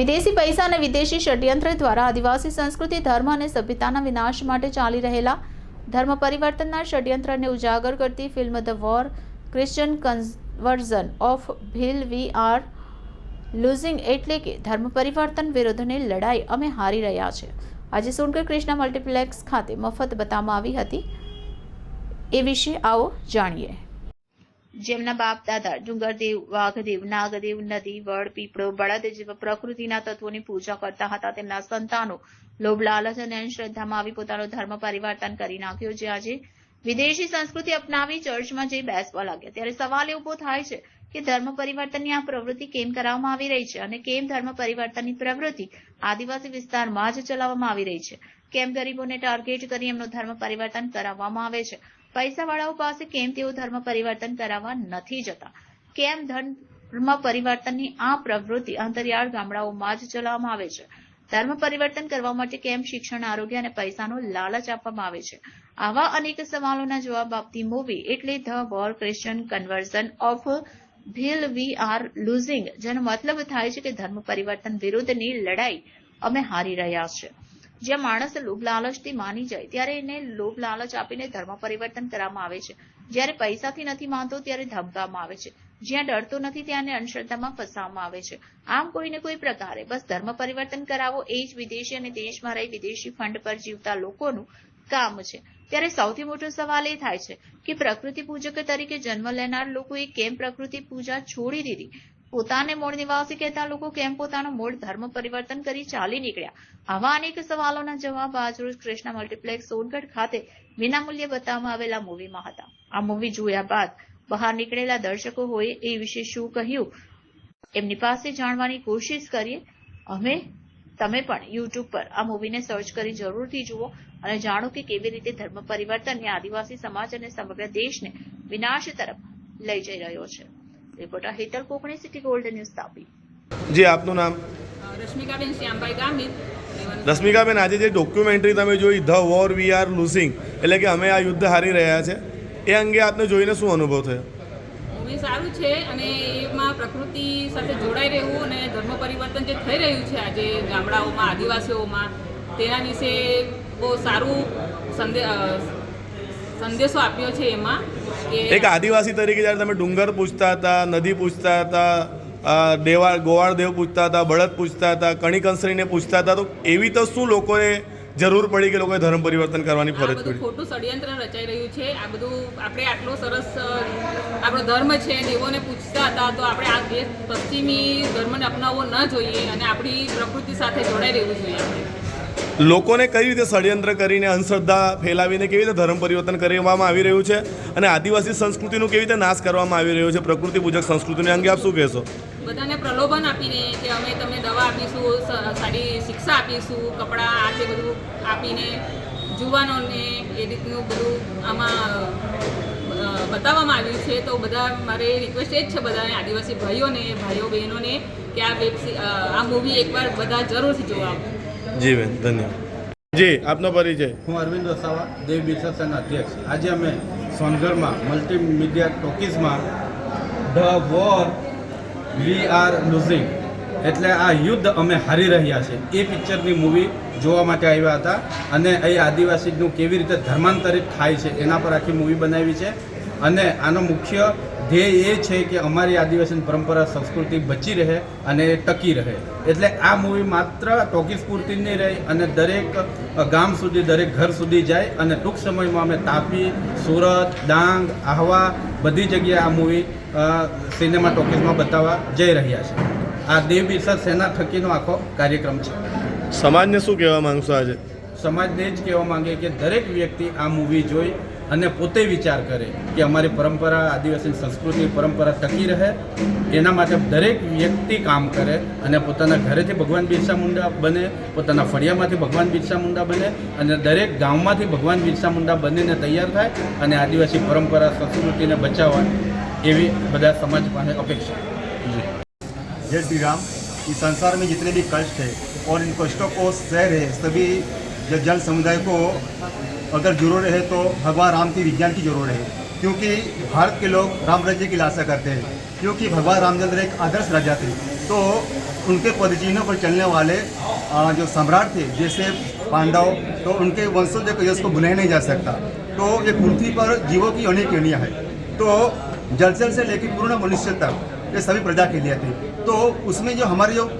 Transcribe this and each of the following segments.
વિદેશી પૈસા અને વિદેશી ષડયંત્ર દ્વારા આદિવાસી સંસ્કૃતિ, ધર્મ અને સભ્યતાના વિનાશ માટે ચાલી રહેલા ધર્મ પરિવર્તનના ષડયંત્રને ઉજાગર કરતી film the war Christian conversion of Bhil we are losing એટલે કે ધર્મ પરિવર્તન વિરુદ્ધની લડાઈ અમે હારી રહ્યા છે. આજે સોનગઢ ક્રિષ્ના મલ્ટીપ્લેક્સ ખાતે મફત બતાવવામાં આવી હતી. એ વિશે આવો જાણીએ. જેમના બાપ દાદા ડુંગરદેવ, વાઘદેવ, નાગદેવ, નદી, વડ, પીપળો, બળદ જેવા પ્રકૃતિના તત્વોની પૂજા કરતા હતા. તેમના સંતાનો લોભ, લાલચ અને અંધશ્રદ્ધામાં આવી પોતાનો ધર્મ પરિવર્તન કરી નાખ્યો જે આજે વિદેશી સંસ્કૃતિ અપનાવી ચર્ચમાં જઈ બેસવા લાગ્યા. ત્યારે સવાલ ઊભો થાય છે કે ધર્મ પરિવર્તનની આ પ્રવૃત્તિ કેમ કરવામાં આવી રહી છે અને કેમ ધર્મ પરિવર્તનની પ્રવૃત્તિ આદિવાસી વિસ્તારમાં જ ચલાવવામાં આવી રહી છે? કેમ ગરીબોને ટાર્ગેટ કરી એમનું ધર્મ પરિવર્તન કરાવવામાં આવે છે? પૈસાવાળાઓ પાસે કેમ તેઓ ધર્મ પરિવર્તન કરાવવા નથી જતા? કેમ ધર્મ પરિવર્તનની આ પ્રવૃત્તિ અંતરિયાળ ગામડાઓમાં જ ચલાવવામાં આવે છે? ધર્મ પરિવર્તન કરવા માટે કેમ શિક્ષણ, આરોગ્ય અને પૈસાનો લાલચ આપવામાં આવે છે? આવા અનેક સવાલોના જવાબ આપતી મૂવી એટલે the war Christian conversion of Bhil we are losing જેનો મતલબ થાય છે કે ધર્મ પરિવર્તન વિરુદ્ધની લડાઈ. અમે હારી રહ્યા છે જ્યાં માણસ લોભ લાલચથી માની જાય, ત્યારે એને લોભ લાલચ આપીને ધર્મ પરિવર્તન કરવામાં આવે છે. જ્યારે પૈસાથી નથી માનતો, ત્યારે ધમકાવવામાં આવે છે. જ્યાં ડરતો નથી, ત્યાં અંધશ્રદ્ધામાં ફસાવવામાં આવે છે. આમ કોઈને કોઈ પ્રકારે. બસ ધર્મ પરિવર્તન કરાવો, એ જ વિદેશી અને દેશમાં રહી વિદેશી ફંડ પર જીવતા લોકોનું કામ છે. ત્યારે સૌથી મોટો સવાલ એ થાય છે કે પ્રકૃતિ પૂજક તરીકે જન્મ લેનાર લોકોએ કેમ પ્રકૃતિ પૂજા છોડી દીધી? પોતાને મૂળ નિવાસી કહેતા લોકો કેમ પોતાનો મૂળ ધર્મ પરિવર્તન કરી ચાલી નીકળ્યા? આવા અનેક સવાલોના જવાબ આજરોજ કૃષ્ણ મલ્ટીપ્લેક્સ સોનગઢ ખાતે વિનામૂલ્યે બતાવવામાં આવેલા મૂવીમાં હતા. આ મૂવી જોયા બાદ બહાર નીકળેલા દર્શકો હોય એ વિશે શું કહ્યું? એમની પાસે જાણવાની કોશિશ કરીએ. અમે, તમે પણ યુટ્યુબ પર આ મૂવીને સર્ચ કરી જરૂરથી જુઓ અને જાણો કે કેવી રીતે ધર્મ પરિવર્તન એ આદિવાસી સમાજ અને સમગ્ર દેશને વિનાશ તરફ લઈ જઈ રહ્યો છે. Reporter Hetal Kokani city gold news Tapi. જી આપનું નામ? રશ્મિકાબેન શ્યામભાઈ ગામિત. રશ્મિકાબેન આજે જે ડોક્યુમેન્ટરી તમે જોઈ the war we are losing એટલે કે અમે આ યુદ્ધ હારી રહ્યા છે એ અંગે આપને જોઈને શું અનુભવ થયો? મૂવી સારું છે અને એમાં પ્રકૃતિ સાથે જોડાઈ રહેવું અને ધર્મ પરિવર્તન જે થઈ રહ્યું છે આજે ગામડાઓમાં આદિવાસીઓમાં તેના વિશે બહુ સારું સંદે સંદેશો આપ્યો છે એમાં. એક આદિવાસી તરીકે જ્યારે તમે ડુંગર પૂછતા હતા નદી પૂછતા હતા દેવા ગોવાળ દેવ પૂછતા હતા બળદ પૂછતા હતા કણી કંસરીને પૂછતા હતા તો એવી તો શું લોકોએ જરૂર પડી કે લોકોએ ધર્મ પરિવર્તન કરવાની ફરજ પડી? ખોટું ષડયંત્ર રચાઈ રહ્યું છે. આ બધું આપણે આટલો સરસ આપણો ધર્મ છે દેવોને પૂછતા હતા તો આપણે આ દેશ પશ્ચિમી ધર્મને અપનાવવો ન જોઈએ અને આપણી પ્રકૃતિ સાથે જોડાઈ રહેવું જોઈએ આપણે. લોકોને કઈ રીતે ષડયંત્ર કરીને અંધશ્રદ્ધા ફેલાવીને કેવી રીતે ધર્મ પરિવર્તન કરવામાં આવી રહ્યું છે અને આદિવાસી સંસ્કૃતિનું કેવી રીતે નાશ કરવામાં આવી રહ્યો છે પ્રકૃતિ પૂજક સંસ્કૃતિને અંગે આપ શું કહેશો? બધાને પ્રલોભન આપીને કે અમે તમને દવા આપીશું સારી શિક્ષા આપીશું, કપડાં આ તે બધું આપીને જુવાનોને એ રીતનું બધું આમાં બતાવવામાં આવ્યું છે. તો બધા મારે રિક્વેસ્ટ એ જ છે બધાને, આદિવાસી ભાઈઓને, ભાઈઓ બહેનોને કે આ વેબ આ મૂવી એકવાર બધા જરૂરથી જોવા જી બેન ધન્યવાદ. જી આપનો પરિચય. હું અરવિંદ વસાવા દેવ બિરસા અધ્યક્ષ. આજે અમે સોનગઢમાં multimedia ટોકીઝમાં the war we are losing એટલે આ યુદ્ધ અમે હારી રહ્યા છે એ પિક્ચરની મૂવી જોવા માટે આવ્યા હતા અને એ આદિવાસીનું કેવી રીતે ધર્માંતરિત થાય છે એના પર આખી મૂવી બનાવી છે. અને આનો મુખ્ય ધ્યેય એ છે કે અમારી આદિવાસી પરંપરા સંસ્કૃતિ બચી રહે અને ટકી રહે. એટલે આ મૂવી માત્ર ટોકીસ પૂરતી જ નહીં રહે અને દરેક ગામ સુધી દરેક ઘર સુધી જાય અને ટૂંક સમયમાં અમે તાપી સુરત ડાંગ આહવા બધી જગ્યાએ આ મૂવી સિનેમા ટોકીસમાં બતાવવા જઈ રહ્યા છે. આ દેવ બિરસા સેના થકીનો આખો કાર્યક્રમ છે. સમાજને શું કહેવા માંગશો આજે? સમાજને જ કહેવા માંગે કે દરેક વ્યક્તિ આ મૂવી જોઈ અને પોતે વિચાર કરે કે અમારી પરંપરા આદિવાસી સંસ્કૃતિ પરંપરા ટકી રહે એના માટે દરેક વ્યક્તિ કામ કરે અને પોતાના ઘરેથી ભગવાન બિરસા મુંડા બને પોતાના ફળિયામાંથી ભગવાન બિરસા મુંડા બને અને દરેક ગામમાંથી ભગવાન બિરસા મુંડા બનીને તૈયાર થાય અને આદિવાસી પરંપરા સંસ્કૃતિને બચાવવા એવી બધા સમાજ પાસે અપેક્ષા जय श्री राम इस संसार में जितने भी कष्ट है और इन कष्टों को सह रहे सभी जो जन समुदाय को अगर ज़रूरत है तो भगवान राम की विज्ञान की ज़रूर है क्योंकि भारत के लोग राम राज्य की लालसा करते हैं। क्योंकि भगवान रामचंद्र एक आदर्श राजा थे। तो उनके पदचिन्हों पर चलने वाले जो सम्राट थे, जैसे पांडव तो उनके वंशज के यश को भुलाया नहीं जा सकता। तो ये पृथ्वी पर जीवों की अनेक योनियाँ है। तो जलचर से लेकर पूर्ण मनुष्य तक ये सभी प्रजा के लिए थे। तो उसमें जो हमारे जो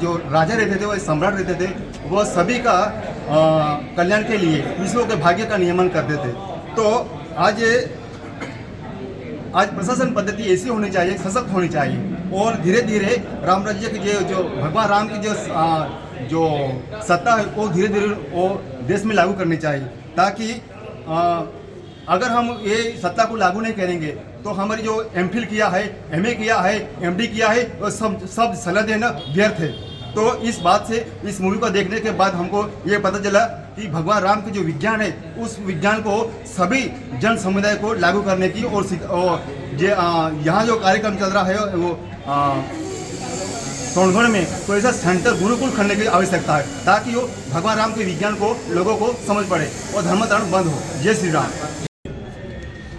जो राजा रहते थे, वो सम्राट रहते थे, वो सभी का कल्याण के लिए विश्व के भाग्य का नियमन करते थे। तो आज आज प्रशासन पद्धति ऐसी होनी चाहिए सशक्त होनी चाहिए और धीरे धीरे राम राज्य की जो जो भगवान राम की जो आ, जो सत्ता है वो धीरे धीरे वो देश में लागू करनी चाहिए ताकि आ, अगर हम ये सत्ता को लागू नहीं करेंगे तो हमारी जो एम किया है एम किया है एमडी किया है वो सब सब सलाह देना व्यर्थ है। तो इस बात से इस मूवी को देखने के बाद हमको ये पता चला कि भगवान राम के जो विज्ञान है उस विज्ञान को सभी जन समुदाय को लागू करने की और सिख- और जे आ, यहाँ जो कार्यक्रम चल रहा है वो आ, सोनभद्र में तो ऐसा सेंटर गुरुकुल खोलने की आवश्यकता है ताकि वो भगवान राम के विज्ञान को लोगों को समझ पड़े और धर्मांतरण बंद हो जय श्री राम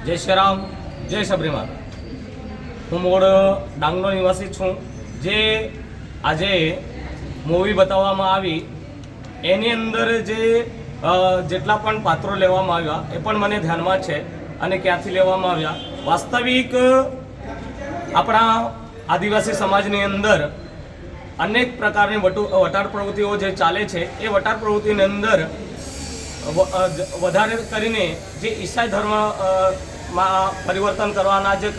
જય શ્રી રામ જય સબરીમાલ હું મૂળ ડાંગનો નિવાસી છું જે આજે મૂવી બતાવવામાં આવી. એની અંદર જે જેટલા પણ પાત્રો લેવામાં આવ્યા, એ પણ મને ધ્યાનમાં છે અને ક્યાંથી લેવામાં આવ્યા. વાસ્તવિક, આપણા આદિવાસી સમાજની અંદર અનેક પ્રકારની વટુ, વટાર પ્રવૃત્તિઓ જે ચાલે છે, એ વટાર પ્રવૃત્તિની અંદર વધારે કરીને જે ઈસાઈ ધર્મમાં પરિવર્તન કરવાના જે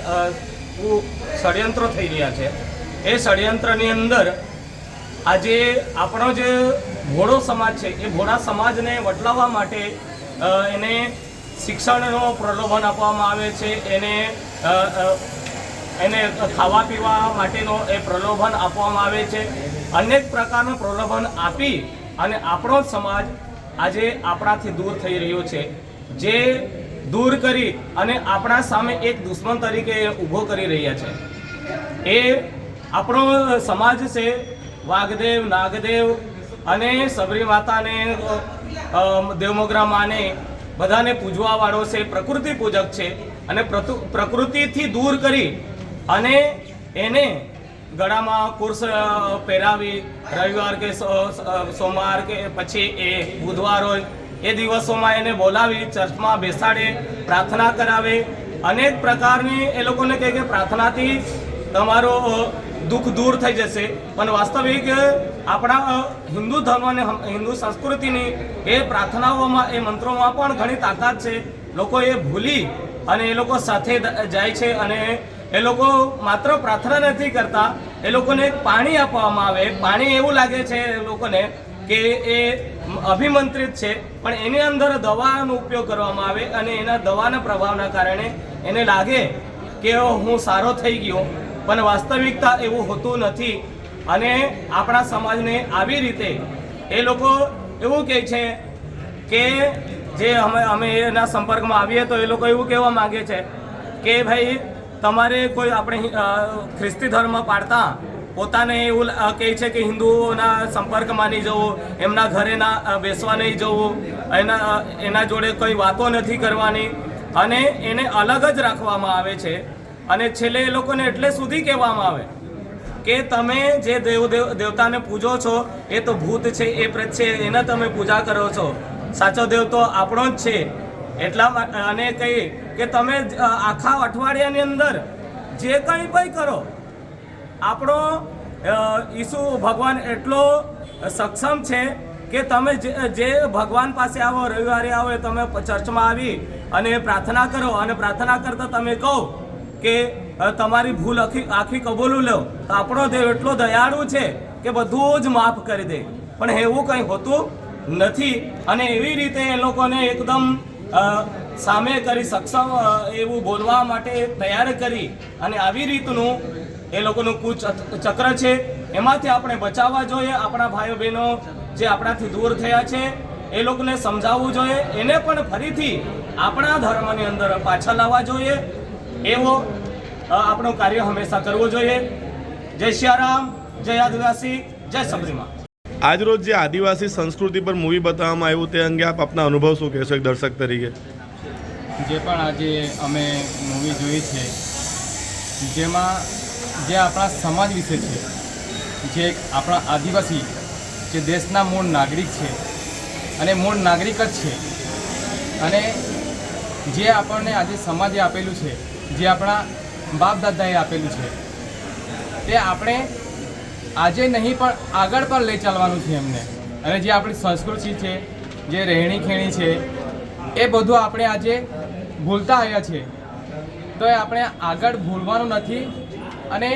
ષડયંત્રો થઈ રહ્યા છે, એ ષડયંત્રની અંદર આજે આપણો જે ભોળો સમાજ છે, એ ભોળા સમાજને વટલાવવા માટે એને શિક્ષણનો પ્રલોભન આપવામાં આવે છે, એને એને ખાવા પીવા માટેનો એ પ્રલોભન આપવામાં આવે છે. અનેક પ્રકારનું પ્રલોભન આપી અને આપણો સમાજ આજે આપણાથી દૂર થઈ રહ્યો છે. જે દૂર કરી અને આપણા સામે એક દુશ્મન તરીકે ઊભો કરી રહ્યા છે. એ આપણો સમાજ છે વાઘદેવ, નાગદેવ અને સબરી માતાને દેવમોગરા માને બધાને પૂજવા વાળો છે, પ્રકૃતિ પૂજક છે. અને પ્રકૃતિથી દૂર કરી અને એને ગળામાં કુર્સ પહેરાવી રવિવાર કે સોમવાર કે પછી એ બુધવાર હોય, એ દિવસોમાં એને બોલાવી, ચર્ચમાં બેસાડે, પ્રાર્થના કરાવે. અનેક પ્રકારની એ લોકોને કહે કે પ્રાર્થનાથી તમારો દુઃખ દૂર થઈ જશે. પણ વાસ્તવિક આપણા હિન્દુ ધર્મ અને હિન્દુ સંસ્કૃતિની એ પ્રાર્થનાઓમાં, એ મંત્રોમાં પણ ઘણી તાકાત છે. લોકો એ ભૂલી અને એ લોકો સાથે જાય છે અને એ લોકો માત્ર પ્રાર્થના નથી કરતા, એ લોકોને પાણી આપવામાં આવે. પાણી એવું લાગે છે એ લોકોને કે એ અભિમંત્રિત છે, પણ એની અંદર દવાનો ઉપયોગ કરવામાં આવે અને એના દવાના પ્રભાવના કારણે એને લાગે કે હું સારો થઈ ગયો. પણ વાસ્તવિકતા એવું હોતું નથી. અને આપણા સમાજને આવી રીતે એ લોકો એવું કહે છે કે જે અમે અમે એના સંપર્કમાં આવીએ તો એ લોકો એવું કહેવા માંગે છે કે ભાઈ, તમારે કોઈ આપણે ખ્રિસ્તી ધર્મ પાડતા, પોતાને એવું કહે છે કે હિન્દુઓના સંપર્કમાં નહીં જવું, એમના ઘરે ના બેસવા નહીં જવું, એના એના જોડે કોઈ વાતો નથી કરવાની. અને એને અલગ જ રાખવામાં આવે છે. અને છેલ્લે એ લોકોને એટલે સુધી કહેવામાં આવે કે તમે જે દેવ દેવ દેવતાને પૂજો છો, એ તો ભૂત છે, એ પ્રેત છે, એને તમે પૂજા કરો છો. સાચો દેવ તો આપણો જ છે. એટલા અને કહીએ કે તમે આખા અઠવાડિયાની અંદર જે કંઈ પણ કરો, આપણો ઈસુ ભગવાન એટલો સક્ષમ છે કે તમે જે ભગવાન પાસે આવો, રવિવારે આવો તમે ચર્ચમાં આવી અને પ્રાર્થના કરો. અને પ્રાર્થના કરતા તમે કહો કે તમારી ભૂલ આખી આખી કબૂલું લો. તો આપણો દેવ એટલો દયાળુ છે કે બધું જ માફ કરી દે. પણ એવું કંઈ હોતું નથી. અને એવી રીતે એ લોકોને એકદમ સામે કરી સક્ષમ એવું બોલવા માટે તૈયાર કરી અને આવી રીતનું એ લોકોનું કુચ, ચક્ર છે. એમાંથી આપણે બચાવવા જોઈએ. આપણા ભાઈઓ બહેનો જે આપણાથી દૂર થયા છે, એ લોકોને સમજાવવું જોઈએ. એને પણ ફરીથી આપણા ધર્મની અંદર પાછા લાવવા જોઈએ. એવો આપણો કાર્ય હંમેશા કરવો જોઈએ. જય સિયારામ જય આદિવાસી જય સબરીમાં આજરોજ જે આદિવાસી સંસ્કૃતિ પર મૂવી બતાવવામાં આવ્યું તે અંગે આપ આપના અનુભવ શું કહેશો એક દર્શક તરીકે? જે પણ આજે અમે મૂવી જોઈ છે જેમાં જે આપણા સમાજ વિશે છે જે આપણા આદિવાસી જે દેશના મૂળ નાગરિક છે અને મૂળ નાગરિક જ છે અને જે આપણને આજે સમાજે આપેલું છે જે આપણા બાપ દાદાએ આપેલું છે. તે આપણે આજે નહીં, પણ આગળ પણ લઈ ચાલવાનું છે એમને. અને જે આપણી સંસ્કૃતિ છે, જે રહેણી ખેણી છે, એ બધું આપણે આજે ભૂલતા આવ્યા છે. તો એ આપણે આગળ ભૂલવાનું નથી. અને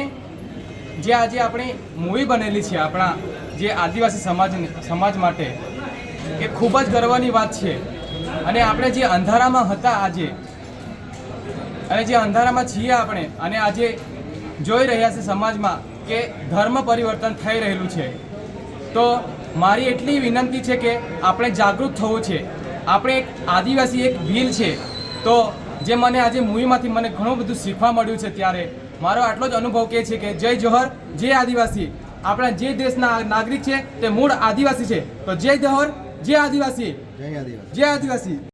જે આજે આપણી મૂવી બનેલી છે, આપણા જે આદિવાસી સમાજ સમાજ માટે, એ ખૂબ જ ગર્વની વાત છે. અને આપણે જે અંધારામાં હતા આજે અને જે અંધારામાં છીએ આપણે અને આજે જોઈ રહ્યા છે સમાજમાં કે ધર્મ પરિવર્તન થઈ રહેલું છે. તો મારી એટલી વિનંતી છે કે આપણે જાગૃત થવું છે. આપણે એક આદિવાસી એક ભીલ છે. તો જે મને આજે મૂવીમાંથી મને ઘણું બધું શીખવા મળ્યું છે ત્યારે મારો આટલો જ અનુભવ કહે છે કે જય જોહર જે આદિવાસી. આપણા જે દેશના નાગરિક છે તે મૂળ આદિવાસી છે. તો જય જોહર જે આદિવાસી. જય આદિવાસી. જય આદિવાસી.